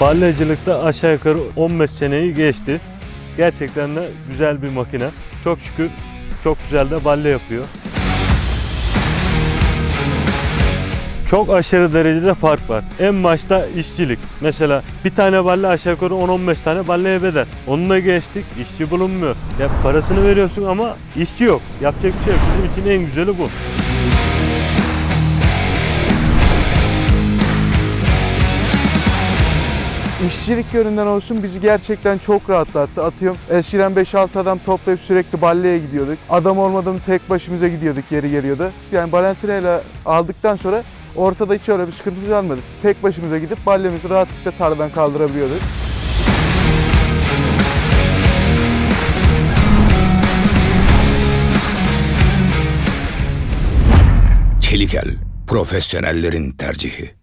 Balyacılıkta aşağı yukarı 15 seneyi geçti. Gerçekten de güzel bir makine. Çok şükür çok güzel de balya yapıyor. Çok aşırı derecede fark var. En başta işçilik. Mesela bir tane balya aşağı yukarı 10-15 tane balyaya bedel. Onunla geçtik. işçi bulunmuyor. Ya parasını veriyorsun ama işçi yok. Yapacak bir şey yok. Bizim için en güzeli bu. İşçilik yönünden olsun bizi gerçekten çok rahatlattı. Atıyorum eskiden 5-6 adam toplayıp sürekli balleye gidiyorduk. Adam olmadı mı tek başımıza gidiyorduk yeri geliyordu. Yani balentinayla aldıktan sonra ortada hiç öyle bir sıkıntı kalmadı. Tek başımıza gidip balyemizi rahatlıkla tarladan kaldırabiliyorduk. Çelikel, profesyonellerin tercihi.